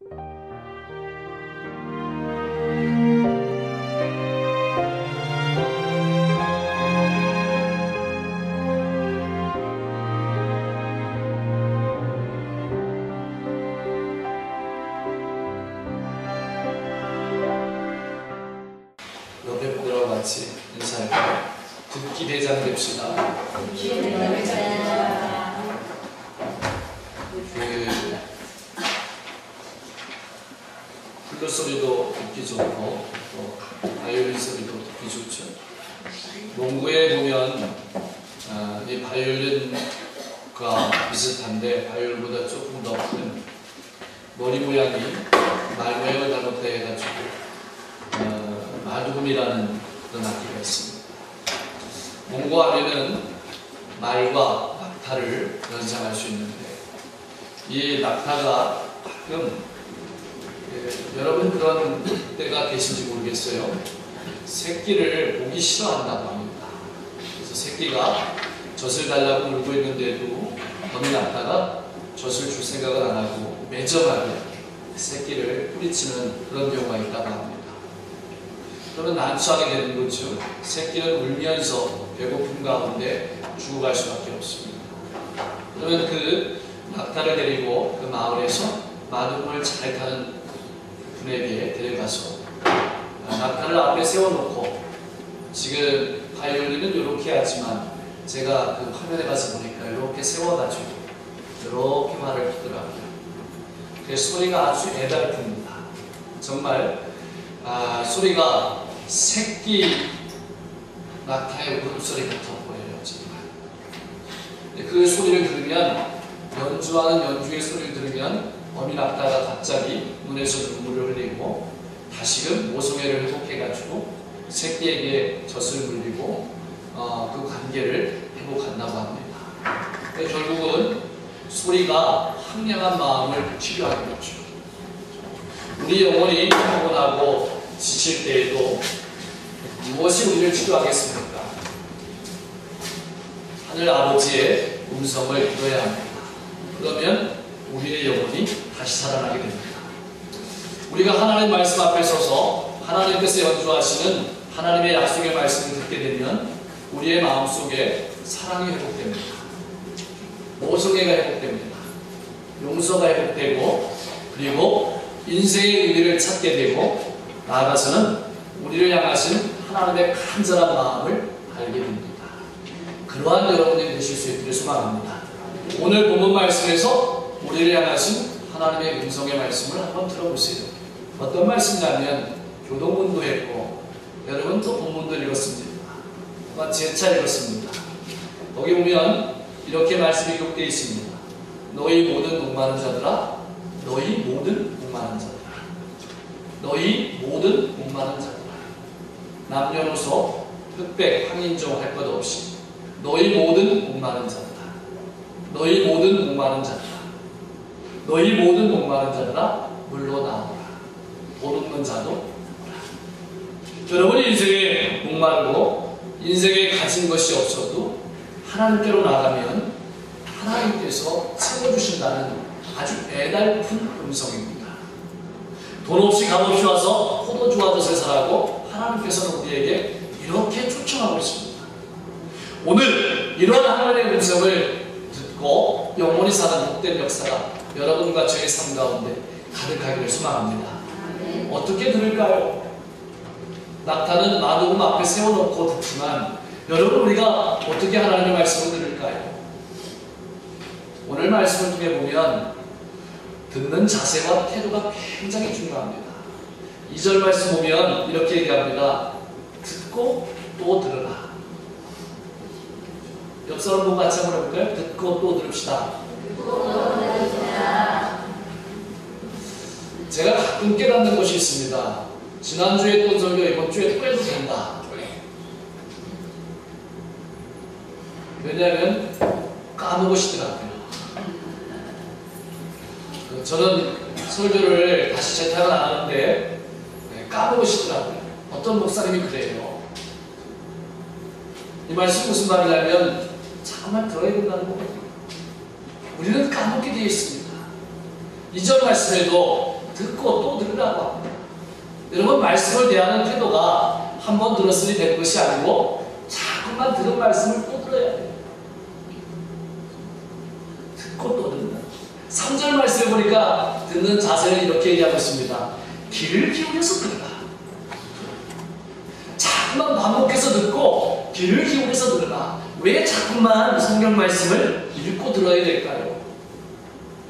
옆 해가지고 어, 마두금이라는 그런 악기가 있습니다. 농구하면은 말과 낙타를 연상할 수 있는데 이 낙타가 가끔 예, 여러분 그런 때가 계신지 모르겠어요. 새끼를 보기 싫어한다고 합니다. 그래서 새끼가 젖을 달라고 울고 있는데도 어미 낙타가 젖을 줄 생각을 안 하고 매정하게 새끼를 뿌리치는 그런 경우가 있다고 합니다. 그러면 난처하게 되는 거죠. 새끼는 울면서 배고픔 가운데 죽어갈 수밖에 없습니다. 그러면 그 낙타를 데리고 그 마을에서 마름을 잘 타는 분에게 데려가서 아, 낙타를 앞에 세워놓고 지금 바이올린은 이렇게 하지만 제가 그 화면에 가서 보니까 이렇게 세워가지고 이렇게 말을 하더라고요. 그 소리가 아주 애달픕니다. 정말 아, 소리가 새끼 낙타의 울음소리 같아 보여요, 정말. 그 소리를 들으면, 연주하는 연주의 소리를 들으면, 어미 낙타가 갑자기 눈에서 눈물을 흘리고, 다시금 모성애를 회복해가지고, 새끼에게 젖을 물리고, 어, 그 관계를 회복한다고 합니다. 결국은 소리가 황량한 마음을 치료하는 거죠. 우리 영혼이 피곤하고 지칠 때에도 무엇이 우리를 치료하겠습니까? 하늘 아버지의 음성을 들어야 합니다. 그러면 우리의 영혼이 다시 살아나게 됩니다. 우리가 하나님 말씀 앞에 서서 하나님께서 연주하시는 하나님의 약속의 말씀을 듣게 되면 우리의 마음속에 사랑이 회복됩니다. 모성애가 회복됩니다. 용서가 회복되고 그리고 인생의 의미를 찾게 되고 나아가서는 우리를 향하신 하나님의 간절한 마음을 알게 됩니다. 그러한 여러분들이 되실 수 있기를 소망합니다. 오늘 본문 말씀에서 우리를 향하신 하나님의 음성의 말씀을 한번 들어보세요. 어떤 말씀이냐면 교동문도 했고 여러분 또 본문도 읽었습니다. 아마 제차 읽었습니다. 거기 보면 이렇게 말씀이 기록되어 있습니다. 너희 모든 목마른 자들아 너희 모든 목마른 자들아. 너희 모든 목마른 자들아. 남녀노소 흑백 황인종 할 것 없이 너희 모든 목마른 자들아. 너희 모든 목마른 자들아. 너희 모든 목마른 자들아 물로 나오라. 돈 없는 자도 여러분이 인생에 목마르고 인생에 가진 것이 없어도 하나님께로 나가면 하나님께서 채워주신다는 아주 애달픈 음성입니다. 돈 없이 값 없이 와서 포도주 와젖을 사라고 하나님께서는 우리에게 이렇게 초청하고 있습니다. 오늘 이런 하나님의 음성을 듣고 영원히 사는 복된 역사가 여러분과 저의 삶 가운데 가득하기를 소망합니다. 어떻게 들을까요? 낙타는 마누금 앞에 세워놓고 듣지만 여러분 우리가 어떻게 하나님의 말씀을 들을까요? 오늘 말씀을 통해 보면 듣는 자세와 태도가 굉장히 중요합니다. 2절 말씀 보면 이렇게 얘기합니다. 듣고 또 들으라. 옆 사람 보고 같이 한번 해볼까요? 듣고 또 들읍시다. 제가 가끔 깨닫는 것이 있습니다. 지난주에 또 저기가 이번 주에 또 해도 된다. 왜냐하면 까먹으시더라고요. 저는 설교를 다시 재탕을 안 하는데 까먹으시더라고요. 어떤 목사님이 그래요. 이 말씀 무슨 말이냐면 정말 들어야 된다는 거거든요. 우리는 까먹게 되어 있습니다. 이전 말씀에도 듣고 또 들으라고 합니다. 여러분 말씀을 대하는 태도가 한 번 들었으니 되는 것이 아니고 자꾸만 들은 말씀을 또 들어야 돼요. 또 듣는다. 3절 말씀에 보니까 듣는 자세를 이렇게 얘기하고 있습니다. 귀를 기울여서 들으라. 자꾸만 반복해서 듣고 귀를 기울여서 들으라. 왜 자꾸만 성경 말씀을 읽고 들어야 될까요?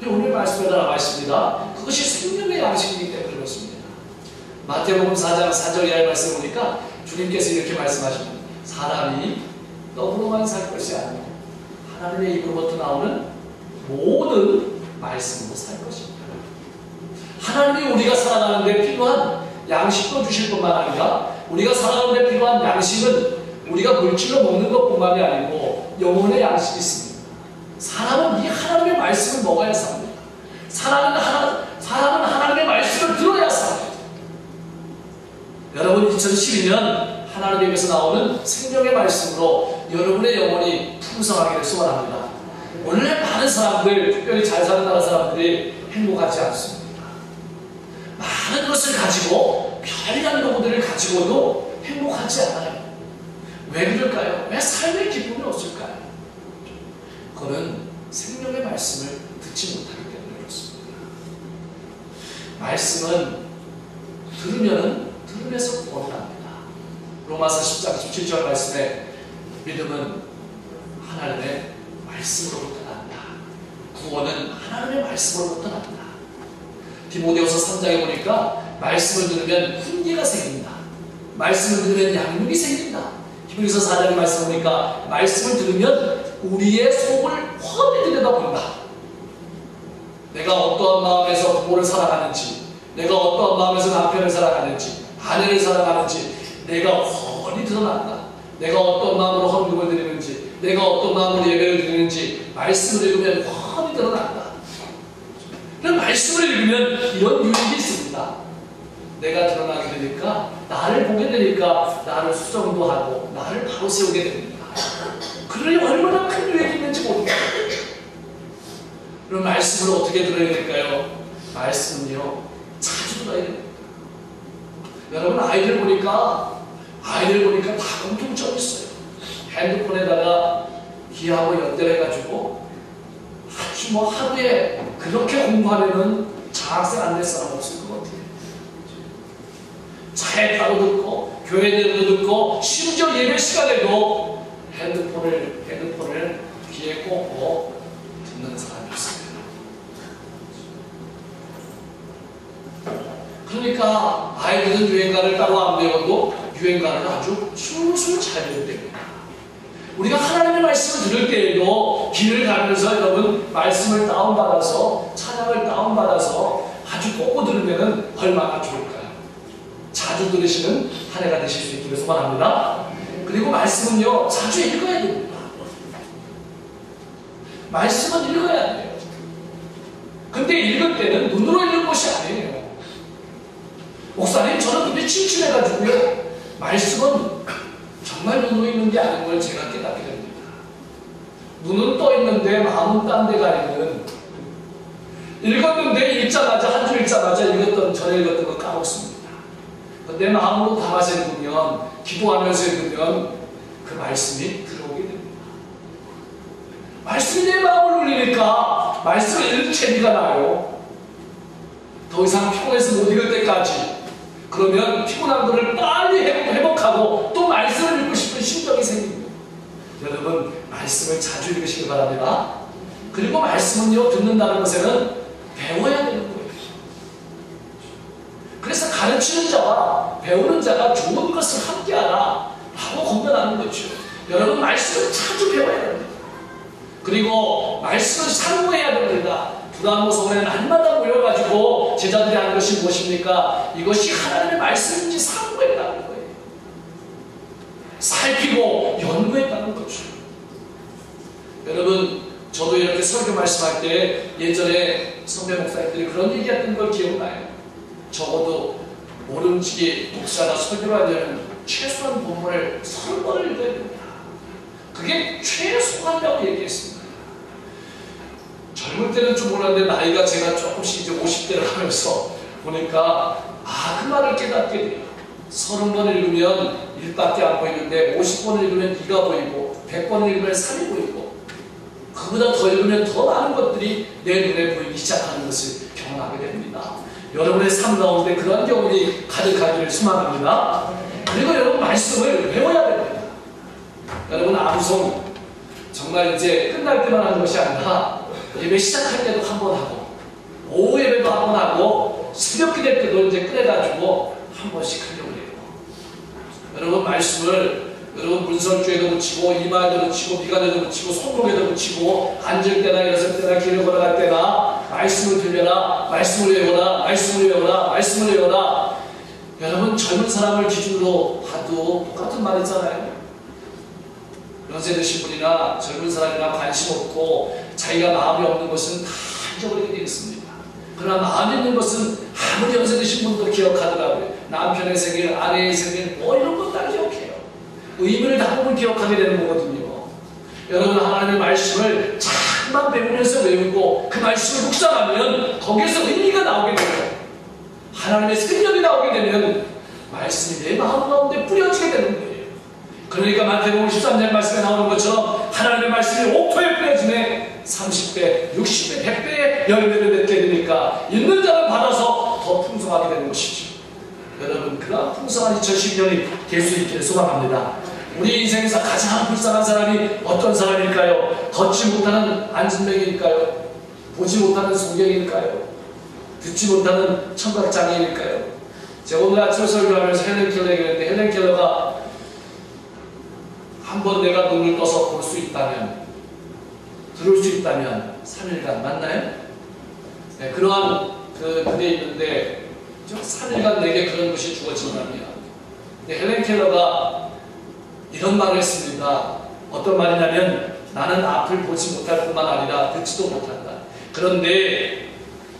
오늘 말씀에 나와 있습니다. 그것이 생명의 양식이기 때문에 그렇습니다. 마태복음 4장 4절 이하의 말씀 보니까 주님께서 이렇게 말씀하십니다. 사람이 떡으로만 살 것이 아니고 하나님의 입으로부터 나오는 모든 말씀으로 살 것입니다. 하나님이 우리가 살아가는 데 필요한 양식도 주실 뿐만 아니라 우리가 살아가는 데 필요한 양식은 우리가 물질로 먹는 것뿐만이 아니고 영혼의 양식이 있습니다. 사람은 이 하나님의 말씀을 먹어야 삽니다. 사람은, 하나, 사람은 하나님의 말씀을 들어야 삽니다. 여러분 2012년 하나님에게서 나오는 생명의 말씀으로 여러분의 영혼이 풍성하기를 소원합니다. 오늘날 많은 사람들, 특별히 잘 사는 나라 사람들이 행복하지 않습니다. 많은 것을 가지고 별이라는 도구들을 가지고도 행복하지 않아요. 왜 그럴까요? 왜 삶의 기쁨이 없을까요? 그거는 생명의 말씀을 듣지 못하기 때문에 그렇습니다. 말씀은 들으면은 들음에서 본답니다. 로마서 10장 17절 말씀에 믿음은 하나님의 말씀으로부터 난다. 구원은 하나님의 말씀으로부터 난다. 디모데후서 3장에 보니까 말씀을 들으면 훈계가 생긴다. 말씀을 들으면 양육이 생긴다. 히브리서 4장에 말씀 보니까 말씀을 들으면 우리의 속을 훤히 들여다본다. 내가 어떠한 마음에서 부모를 사랑하는지, 내가 어떠한 마음에서 남편을 사랑하는지, 아내를 사랑하는지, 내가 훤히 드러난다. 내가 어떤 마음으로 헌금을 드리는지, 내가 어떤 마음으로 예배를 드리는지, 말씀을 읽으면 훤히 드러난다. 그럼 말씀을 읽으면 이런 유익이 있습니다. 내가 드러나게 되니까, 나를 보게 되니까, 나를 수정도 하고, 나를 바로 세우게 됩니다. 그러니 얼마나 큰 유익이 있는지 모릅니다. 그럼 말씀을 어떻게 들어야 될까요? 말씀은요, 자주 들어야 됩니다. 여러분, 아이들 보니까, 아이들 보니까 다 공통점 있어요. 핸드폰에다가 기하고 연결해가지고, 아주 뭐 하루에 그렇게 공부하려는 장학생 안 될 사람 없을 것 같아요. 차에 타고 듣고, 교회 내도 듣고, 심지어 예배 시간에도 핸드폰을, 핸드폰을 귀에 꽂고 듣는 사람이 있습니다. 그러니까 아이들은 유행가를 따로 안 배워도 유행가를 아주 술술 잘 배우게 됩니다. 우리가 하나님의 말씀을 들을 때에도 길을 가면서 여러분 말씀을 다운받아서 찬양을 다운받아서 아주 꽂고 들으면 얼마나 좋을까요? 자주 들으시는 한 해가 되실 수 있기를 소망합니다. 그리고 말씀은요 자주 읽어야 됩니다. 말씀은 읽어야 돼요. 근데 읽을 때는 눈으로 읽는 것이 아니에요. 목사님, 저는 근데 침침해가지고요. 말씀은 정말 눈으로 읽는 게 아닌 걸 제가 깨닫게 됩니다. 눈은 떠 있는데 마음은 딴 데가 있는 읽었는데 읽자마자 한 줄 읽자마자 읽었던 전에 읽었던 거 까먹습니다. 내 마음으로 담아서 읽으면 기도하면서 읽으면 그 말씀이 들어오게 됩니다. 말씀이 내 마음을 울리니까 말씀을 읽는 재미가 나요. 더 이상 피곤해서 못 읽을 때까지 그러면 피곤한 것을 빨리 회복하고 또 말씀을 읽고 싶은 심정이 생깁니다. 여러분 말씀을 자주 읽으시기 바랍니다. 그리고 말씀은요 듣는다는 것에는 배워야 되는 거예요. 그래서 가르치는 자와 배우는 자가 좋은 것을 함께하라 라고 권면하는 거죠. 여러분 말씀을 자주 배워야 됩니다. 그리고 말씀을 상고해야 됩니다. 부담모성에 날마다 모여가지고 제자들이 하는 것이 무엇입니까? 이것이 하나님의 말씀인지 상고했다는 거예요. 살피고 연구했다는 거죠. 여러분, 저도 이렇게 설교 말씀할 때 예전에 선배 목사님들이 그런 얘기했던 걸 기억나요. 적어도 모름지기 목사가 설교를 하려면 최소한 본문을 서른 번을 읽어야 됩니다. 그게 최소한다고 얘기했습니다. 젊을 때는 좀 몰랐는데 나이가 제가 조금씩 이제 50대를 하면서 보니까 아 그 말을 깨닫게 돼요. 서른 번 읽으면 1밖에 안 보이는데 50번 읽으면 2가 보이고 100번 읽으면 3이 보이고 그보다 더 읽으면 더 많은 것들이 내 눈에 보이기 시작하는 것을 경험하게 됩니다. 여러분의 삶 가운데 그런 경험이 가득하기를 소망합니다. 그리고 여러분 말씀을 외워야 됩니다. 여러분 암송 정말 이제 끝날 때만 하는 것이 아니라 예배 시작할 때도 한 번 하고 오후 예배도 한 번 하고 새벽 기대 때도 이제 꺼내가지고 한 번씩 하려고 해요. 여러분 말씀을 여러분 문설주에도 묻히고 이마에도 묻히고 비관에도 묻히고 손목에도 묻히고 앉을 때나 일어설 때나 길을 걸어갈 때나 말씀을 들려라 말씀을 외워라 말씀을 외워라 말씀을 외워라 여러분 젊은 사람을 기준으로 봐도 똑같은 말이잖아요. 연세 드신 분이나 젊은 사람이나 관심 없고 자기가 마음이 없는 것은 다 잊어버리게 되어 있습니다. 그러나 마음 있는 것은 아무리 연세 드신 분도 기억하더라고요. 남편의 생일, 아내의 생일, 뭐 이런 것다 기억해요. 의미를 담으면 기억하게 되는 거거든요. 여러분 하나님의 말씀을 잠만 배우면서 외우고 그 말씀을 묵상하면 거기에서 의미가 나오게 돼요. 하나님의 생명이 나오게 되면 말씀이 내 마음 가운데 뿌려지게 되는 거예요. 그러니까 마태복음 13장 말씀에 나오는 것처럼 하나님의 말씀이 옥토에 뿌려짐에 30배, 60배, 100배의 열매를 맺게 되니까 있는 자는 받아서 더 풍성하게 되는 것이죠. 여러분 그러한 풍성한 2010년이 될 수 있기를 소망합니다. 우리 인생에서 가장 불쌍한 사람이 어떤 사람일까요? 걷지 못하는 안진뱅일까요? 보지 못하는 송경일까요? 듣지 못하는 청각장애일까요? 제가 오늘 아침 설교하면서 헬렌 켈러 얘기했는데 헬렌 켈러가 한 번 내가 눈을 떠서 볼 수 있다면 들을 수 있다면 3일간 맞나요? 네, 그러한 그 그게 있는데 3일간 내게 그런 것이 주어진다면 헬렌 켈러가 이런 말을 했습니다. 어떤 말이냐면 나는 앞을 보지 못할 뿐만 아니라 듣지도 못한다. 그런데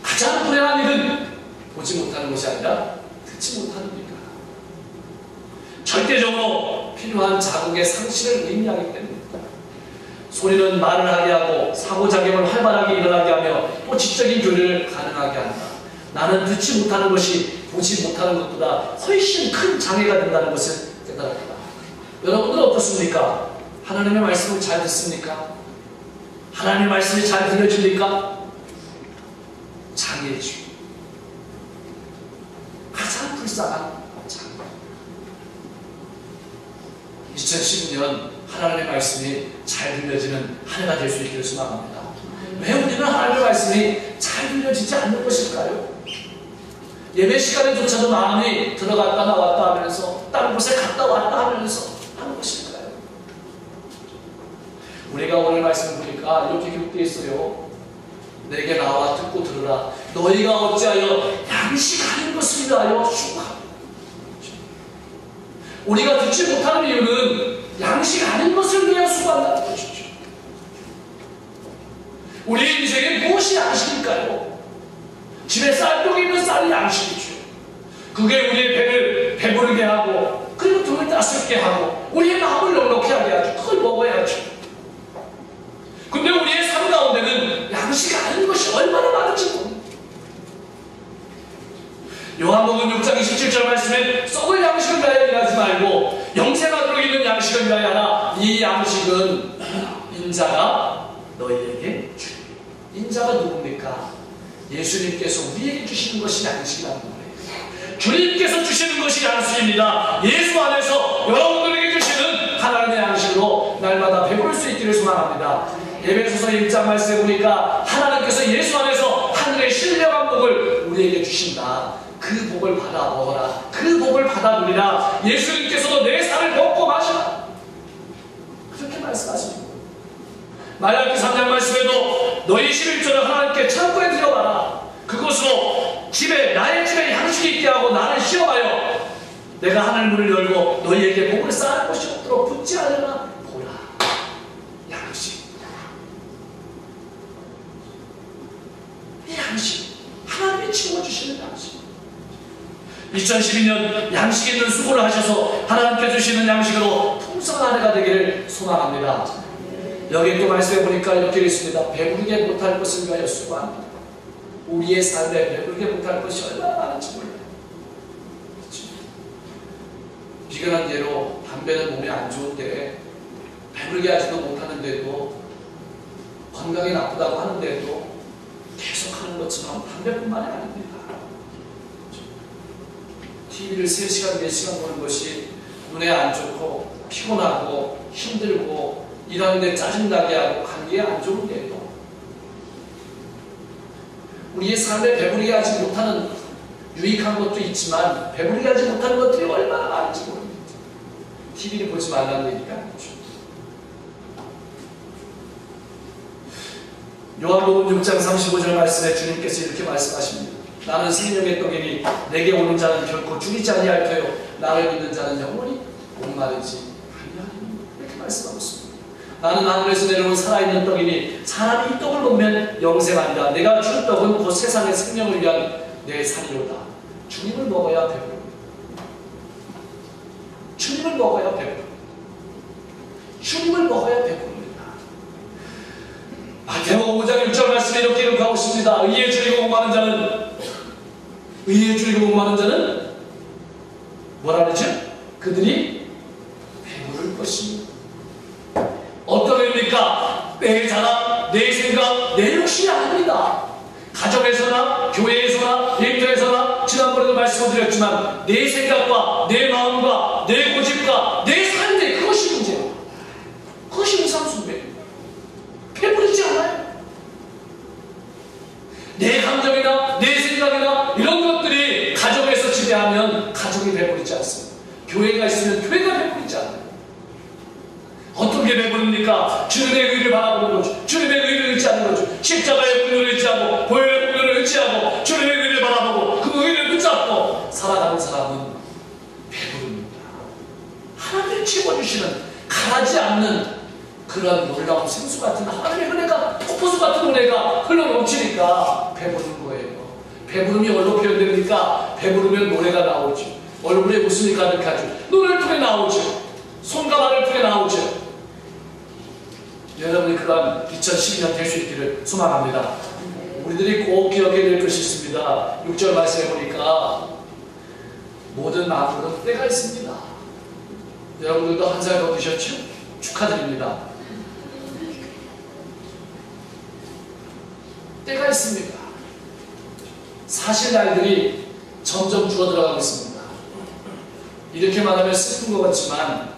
가장 불행한 일은 보지 못하는 것이 아니라 듣지 못하는 일이다. 절대적으로 필요한 자극의 상실을 의미하기 때문입니다. 소리는 말을 하게 하고 사고작용을 활발하게 일어나게 하며 또 지적인 교류를 가능하게 한다. 나는 듣지 못하는 것이 보지 못하는 것보다 훨씬 큰 장애가 된다는 것을 깨달았다. 여러분들 어떻습니까? 하나님의 말씀을 잘 듣습니까? 하나님의 말씀이 잘 들려집니까? 장애죠. 가장 불쌍한 장애. 2010년 하나님의 말씀이 잘 들려지는 한 해가 될 수 있기를 소망합니다. 왜 우리는 하나님의 말씀이 잘 들려지지 않는 것일까요? 예배 시간에조차도 마음이 들어갔다 나왔다 하면서 다른 곳에 갔다 왔다 하면서 하는 것일까요? 우리가 오늘 말씀을 보니까 이렇게 기록되어 있어요. 내게 나와 듣고 들으라. 너희가 어찌하여 양식하는 것을 위하여 수고하고 우리가 듣지 못하는 이유는 양식 아닌 것을 위하여 수고한다는 것이죠. 우리 인생에 무엇이 양식일까요? 집에 쌀떡이 있는 쌀이 양식이죠. 그게 우리의 배를 배부르게 하고 그리고 등을 따숩게 하고 우리의 마음을 넉넉히 하게 하죠. 그걸 먹어야죠. 근데 우리의 삶 가운데는 양식 아닌 것이 얼마나 많은지 모릅니다. 요한복음 6장 27절 말씀에 썩을 양식을 위하여 일하지 말고 양식을 위하여 하라. 이 양식은 인자가 너희에게 주. 인자가 누굽니까? 예수님께서 우리에게 주시는 것이 양식이라는 거예요. 주님께서 주시는 것이 양식입니다. 예수 안에서 여러분들에게 주시는 하나님의 양식으로 날마다 배부를 수 있기를 소망합니다. 예배소서 1장 말씀에 보니까 하나님께서 예수 안에서 하늘의 신령한 복을 우리에게 주신다. 그 복을 받아 먹어라. 그 복을 받아 누리라. 예수님께서도 내 살을. 그렇게 말씀하십니다. 말라기 3장 말씀에도 너희 11절을 하나님께 창고에 들여봐라. 그것으로 집에 나의 집에 양식이 있게 하고 나를 시험하여 내가 하늘 문을 열고 너희에게 복을 쌓을 것이 없도록 붙지 않으나 보라. 양식. 이 양식. 하나님이 채워주시는 양식. 2012년 양식 있는 수고를 하셔서 하나님께 주시는 양식으로 풍성한 한 해가 되기를 소망합니다. 여기 또 말씀해 보니까 이렇게 있습니다. 배부르게 못할 것을 위하여 수고합니다. 우리의 삶에 배부르게 못할 것이 얼마나 많은지 몰라요. 그렇죠? 비근한 예로 담배는 몸에 안 좋은데 배부르게 하지도 못하는데도 건강에 나쁘다고 하는데도 계속 하는 것처럼 담배뿐만이 아닙니다. TV를 3시간, 4시간 보는 것이 눈에 안 좋고 피곤하고 힘들고 일하는데 짜증나게 하고 감기에 안 좋은데도 우리의 삶에 배부르게 하지 못하는 유익한 것도 있지만 배부르게 하지 못하는 것들이 얼마나 많은지 모릅니다. TV를 보지 말라는 얘기가 아니죠. 요한복음 6장 35절 말씀에 주님께서 이렇게 말씀하십니다. 나는 생명의 떡이니 내게 오는 자는 결코 죽이지 아니할 터요 나를 믿는 자는 영원히 이렇게 말씀하고 있습니다. 나는 하늘에서 내려온 살아있는 떡이니 사람이 이 떡을 먹으면 영생한다. 내가 줄 떡은 곧 세상의 생명을 위한 내 살이로다. 주님을 먹어야 배부릅니다. 주님을 먹어야 배부릅니다. 주님을 먹어야 배부릅니다. 마태복음 5장 6절 말씀에 이렇게 기록하고 있습니다. 의에 줄이고 목마른 자는 의에 줄이고 목마른 자는 뭐라 그러죠? 그들이 배부를 것입니다. 어떤 의미입니까? 내 자랑, 내 생각, 내 욕심이 아닙니다. 가정에서나 교회에서나 일터에서나 지난번에도 말씀을 드렸지만 내 생각과 내 마음과 내 고집과 내 삶의 그것이 문제예요. 그것이 우상숭배예요. 배부르지 않아요. 내 감정이나 내 생각이나 이런 것들이 가정에서 지배하면 가정이 배부르지 않습니다. 교회가 있으면 교회가 배부르지 않아요. 어떤 게 배부릅니까? 주님의 의를 바라보는 거죠. 주님의 의를 의지하는 거죠. 십자가의 공로를 의지하고 보혈의 공로를 의지하고 주님의 의를 바라보고 그 의를 붙잡고 살아가는 사람은 배부릅니다. 채워주시는 가라지 않는 그런 놀라운 생수 같은 하늘의 은혜가 폭포수 같은 은혜가 흘러 넘치니까 배부른 거예요. 배부름이 뭘로 표현됩니까? 배부르면 노래가 나오죠. 얼굴에 웃음이 가득하죠. 눈을 통해 나오죠. 손과 발을 통해 나오죠. 여러분이 그런 2012년 될 수 있기를 소망합니다. 우리들이 꼭 기억해야 될 것이 있습니다. 6절 말씀해 보니까 모든 마음으로 때가 있습니다. 여러분들도 한 살 더 드셨죠? 축하드립니다. 때가 있습니다. 사실 날들이 점점 줄어들어가고 있습니다. 이렇게 말하면 슬픈 것 같지만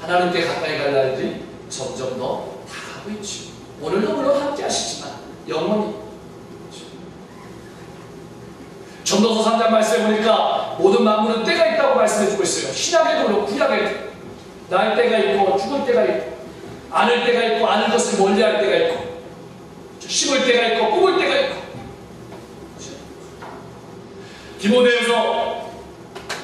하나님께 가까이 갈 날들이 점점 더 다가고 있죠. 오늘도 물론 함께 하시지만 영원히 전도서 3장 말씀해 보니까 모든 만물은 때가 있다고 말씀해 주고 있어요. 신약에도 그렇고 구약에도 날 때가 있고 죽을 때가 있고 안을 때가 있고 아는 것을 멀리할 때가 있고 심을 때가 있고 뽑을 때가 있고 디모데에서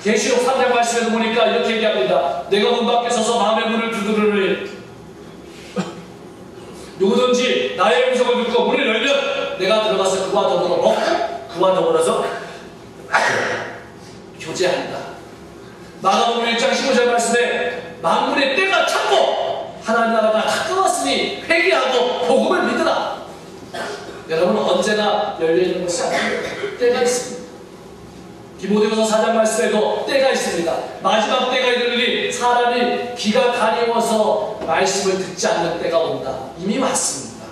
계시록 3장 말씀에도 보니까 이렇게 얘기합니다. 내가 문 밖에 서서 마음의 문을 두드르니 누구든지 나의 음성을 듣고 문을 열면 내가 들어가서 그와 더불어 먹고 그와 더불어서 교제한다. 마가복음 1장 15절 말씀에 만물의 때가 찼고 하나님 나라가 가까웠으니 회개하고 복음을 믿으라. 여러분 언제나 열려있는 것이 아니에요. 때가 있습니다. 디모데후서 4장 말씀에도 때가 있습니다. 마지막 때가 이르니 사람이 귀가 가려워서 말씀을 듣지 않는 때가 온다. 이미 왔습니다.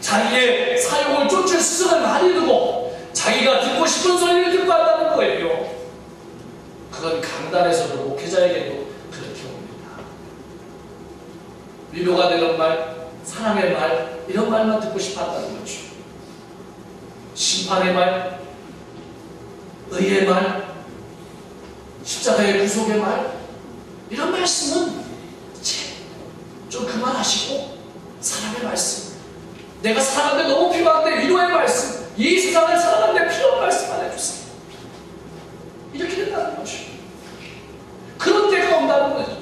자기의 사욕을 쫓을 스승을 많이 두고 자기가 듣고 싶은 소리를 듣고 한다는 거예요. 그건 강단에서도 목회자에게도 그렇게 옵니다. 위로가 되는 말, 사랑의 말, 이런 말만 듣고 싶어 한다는 거죠. 심판의 말, 의의 말, 십자가의 구속의 말, 이런 말씀은 좀 그만하시고 사랑의 말씀, 내가 살아가는데 너무 필요한데 위로의 말씀, 이 세상을 살아가는데 필요한 말씀만 해주세요. 이렇게 된다는 거죠. 그런 때가 온다는 거죠.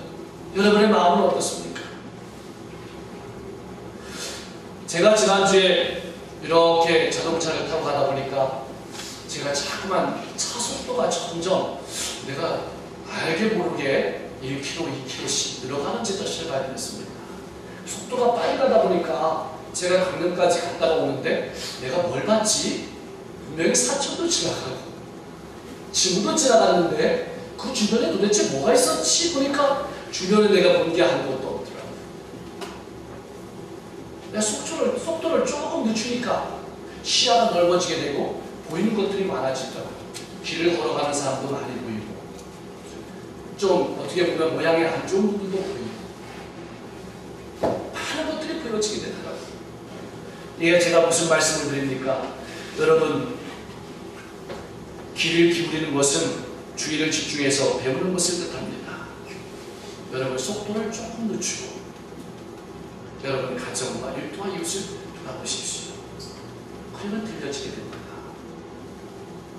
여러분의 마음은 어떻습니까? 제가 지난주에 이렇게 자동차를 타고 가다 보니까 제가 자꾸만 차 속도가 점점 내가 알게 모르게 1km, 2km씩 늘어가는 제자식을 발견했습니다. 속도가 빨리 가다 보니까 제가 강릉까지 갔다가 오는데 내가 뭘 봤지? 분명히 사천도 지나가고 지구도 지나갔는데 그 주변에 도대체 뭐가 있었지 보니까 주변에 내가 본 게 아무것도 없더라고. 내가 속도를, 속도를 조금 늦추니까 시야가 넓어지게 되고 보이는 것들이 많아지더라고. 길을 걸어가는 사람도 많이 보이고 좀 어떻게 보면 모양이 안 좋은 분들도 보이고 많은 것들이 보여지게 되더라고요. 이게 제가 무슨 말씀을 드립니까? 여러분 귀를 기울이는 것은 주의를 집중해서 배우는 것을 뜻합니다. 여러분 속도를 조금 늦추고 여러분 가정과 일터와 이웃을 돌아보십시오. 그러면 들려지게 됩니다.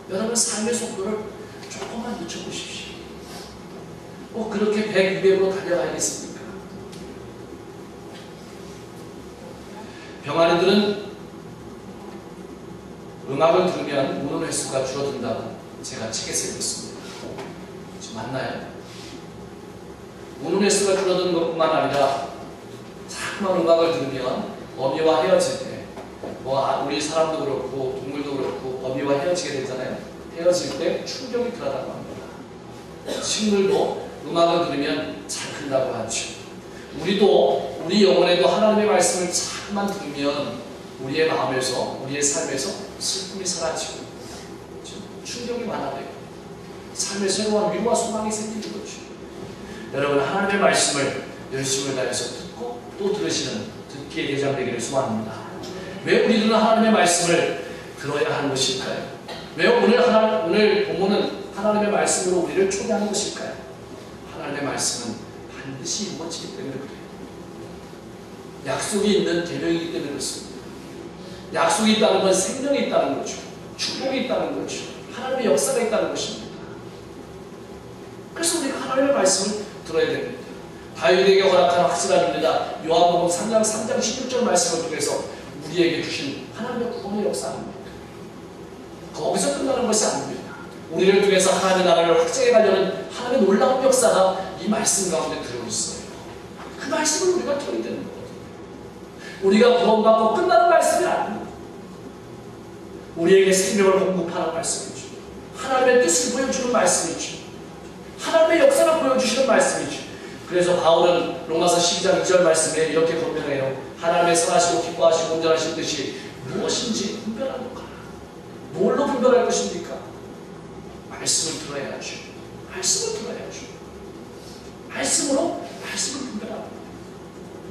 여러분 삶의 속도를 조금만 늦춰보십시오. 꼭 그렇게 100, 200으로 달려가야겠습니까? 병아리들은 음악을 들으면 우는 횟수가 줄어든다고 제가 책에서 읽었습니다. 맞나요? 우는 횟수가 줄어드는 것뿐만 아니라 자꾸만 음악을 들으면 어미와 헤어질 때, 뭐 우리 사람도 그렇고 동물도 그렇고 어미와 헤어지게 되잖아요. 헤어질 때 충격이 들어다고 합니다. 식물도 음악을 들으면 잘 큰다고 하죠. 우리도 우리 영혼에도 하나님의 말씀을 자꾸만 들으면 우리의 마음에서 우리의 삶에서 슬픔이 사라지고 충격이 완화되고 삶의 새로운 위로와 소망이 생기는 거죠. 여러분 하나님의 말씀을 열심을 다해서 듣고 또 들으시는 듣기에 대장되기를 소원합니다. 왜 우리들은 하나님의 말씀을 들어야 하는 것일까요? 왜 오늘 하나, 오늘 본문은 하나님의 말씀으로 우리를 초대하는 것일까요? 하나님의 말씀은 반드시 이루어지기 때문에 그래요. 약속이 있는 계명이기 때문에 그렇습니다. 약속이 있다는 건 생명이 있다는 거죠. 축복이 있다는 거죠. 하나님의 역사가 있다는 것입니다. 그래서 우리가 하나님의 말씀을 들어야 됩니다. 다윗에게 허락한 확실함입니다. 요한복음 3장 3장 16절 말씀을 통해서 우리에게 주신 하나님의 구원의 역사입니다. 거기서 끝나는 것이 아닙니다. 우리를 통해서 하나님의 나라를 확장해 가려는 하나님의 놀라운 역사가 이 말씀 가운데 들어있어요. 그 말씀을 우리가 들어야 되는 거거든요. 우리가 구원받고 끝나는 말씀이 아닙니다. 우리에게 생명을 공급하는 말씀이죠. 하나님의 뜻을 보여주는 말씀이죠. 하나님의 역사를 보여주시는 말씀이죠. 그래서 바울은 로마서 12장 2절 말씀에 이렇게 권면해요. 하나님의 선하시고 기뻐하시고 온전하신 뜻이 무엇인지 분별하는 가 뭘로 분별할 것입니까? 말씀을 들어야죠. 말씀을 들어야죠. 말씀으로 말씀을 분별합니다.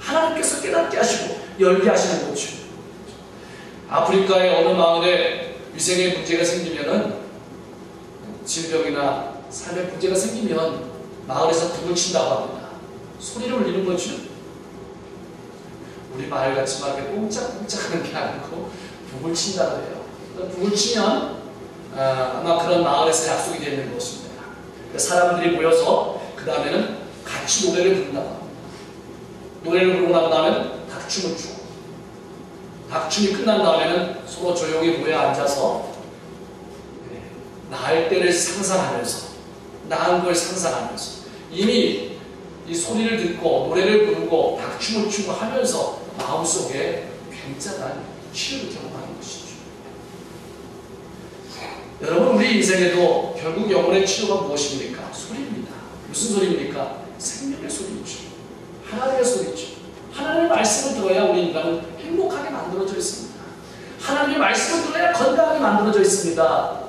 하나님께서 깨닫게 하시고 열게 하시는 거죠. 아프리카의 어느 마을에 위생의 문제가 생기면은 질병이나 삶의 문제가 생기면 마을에서 북을 친다고 합니다. 소리를 울리는 거죠. 우리 마을 같지만 이렇게 꽁짝꽁짝 하는 게 아니고 북을 친다고 해요. 북을 치면 아, 아마 그런 마을에서 약속이 되는 것입니다. 사람들이 모여서 그 다음에는 같이 노래를 부른다고. 노래를 부르고 난 다음에는 닭춤을 추고 닭춤이 끝난 다음에는 서로 조용히 모여 앉아서 나을 때를 상상하면서 나은 걸 상상하면서 이미 이 소리를 듣고 노래를 부르고 닭춤을 추고 하면서 마음속에 굉장한 치유를 경험하는 것이죠. 여러분 우리 인생에도 결국 영혼의 치유가 무엇입니까? 소리입니다. 무슨 소리입니까? 생명의 소리죠. 하나님의 소리죠. 하나님의 말씀을 들어야 우리 인간은 행복하게 만들어져 있습니다. 하나님의 말씀을 들어야 건강하게 만들어져 있습니다.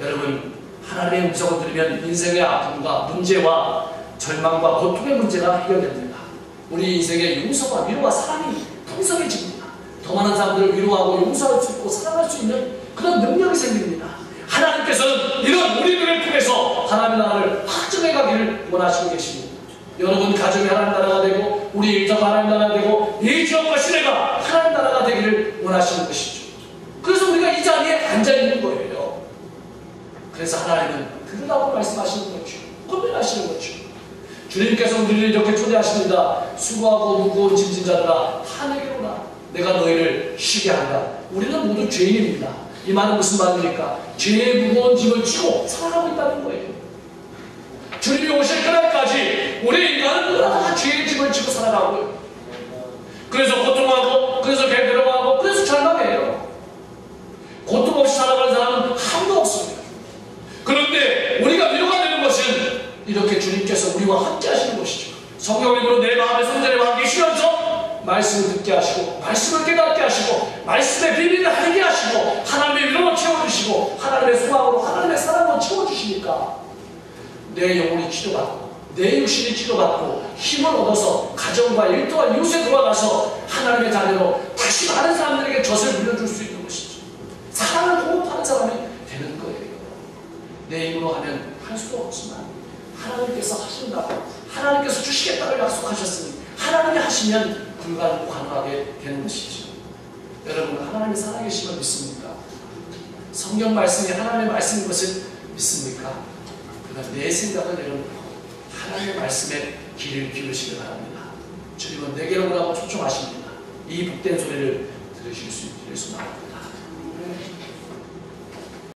여러분 하나님의 음성을 들으면 인생의 아픔과 문제와 절망과 고통의 문제가 해결됩니다. 우리 인생의 용서와 위로와 사랑이 풍성해집니다. 더 많은 사람들을 위로하고 용서할 수 있고 사랑할 수 있는 그런 능력이 생깁니다. 하나님께서는 이런 우리들을 통해서 하나님의 나라를 확정해 가기를 원하시고 계십니다. 여러분 가정이 하나님 나라가 되고 우리 일터가 하나님 나라가 되고 이 지역과 시내가 하나님 나라가 되기를 원하시는. 그래서 우리가 이 자리에 앉아 있는 거예요. 그래서 들으라고 말씀하시는 거죠. 권면하시는 거죠. 주님께서 우리를 이렇게 초대하십니다. 수고하고 무거운 짐진 자들아 다 내게로 오라. 내가 너희를 쉬게 한다. 우리는 모두 죄인입니다. 이 말은 무슨 말입니까? 죄의 무거운 짐을 지고 살아가고 있다는 거예요. 주님이 오실 그날까지 우리 인간은 늘 죄의 짐을 지고 살아가고요. 그래서 고통하고 그래서 배배로하고 그래서 절망해요. 고통 없이 살아가는 사람은 한도 없습니다. 그런데 우리가 위로가 되는 것은 이렇게 주님께서 우리와 함께 하시는 것이죠. 성령님으로 내 마음에 성전에 와 계시면서 말씀을 듣게 하시고 말씀을 깨닫게 하시고 말씀의 비밀을 알게 하시고 하나님의 위로로 채워주시고 하나님의 소망으로 하나님의 사랑으로 채워주시니까 내 영혼이 치료받고 내 육신이 치료받고 힘을 얻어서 가정과 일터와 이웃에 돌아가서 하나님의 자녀로 다시 많은 사람들에게 젖을 물려줄 수 있는 것이죠. 사랑을 공급하는 사람이. 내 힘으로 하면 할 수도 없지만 하나님께서 하신다고 하나님께서 주시겠다고 약속하셨으니 하나님이 하시면 불가능 가능하게 되는 것이죠. 여러분 하나님의 살아계심을 믿습니까? 성경 말씀이 하나님의 말씀인 것을 믿습니까? 그러나 내 생각을 내려놓고 하나님의 말씀에 귀를 기울이시기 바랍니다. 주님은 내게로 오라고 초청하십니다. 이 복된 소리를 들으실 수 있기를 소망합니다.